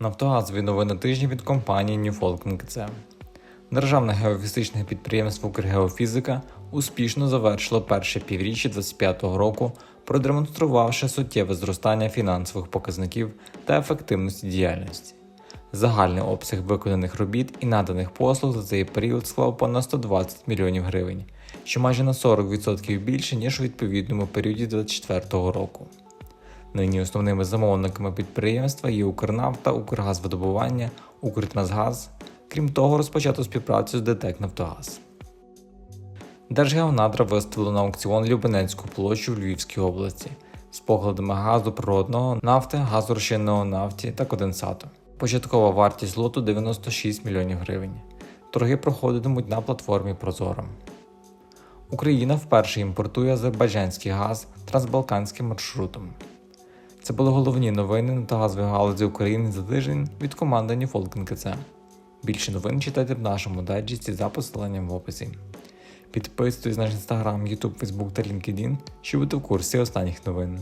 Нафтогазові новини тижня від компанії Ньюфолк НКЦ. Державне геофізичне підприємство Укргеофізика успішно завершило перше півріччя 2025 року, продемонструвавши суттєве зростання фінансових показників та ефективності діяльності. Загальний обсяг виконаних робіт і наданих послуг за цей період склав понад 120 мільйонів гривень, що майже на 40% більше, ніж у відповідному періоді 2024 року. Нині основними замовниками підприємства є Укрнафта, Укргазвидобування, Укртрансгаз. Крім того, розпочато співпрацю з ДТЕК Нафтогаз. Держгеонадра виставило на аукціон Любенецьку площу в Львівській області з поглядами газу природного, нафти, газу розчинного нафті та конденсату. Початкова вартість лоту 96 мільйонів гривень. Торги проходитимуть на платформі Прозоро. Україна вперше імпортує азербайджанський газ трансбалканським маршрутом. Це були головні новини на газовій галузі України за тиждень від команди НКЦ. Більше новин читайте в нашому дайджесті за посиланням в описі. Підписуйтесь на наш інстаграм, YouTube, Facebook та LinkedIn, щоб бути в курсі останніх новин.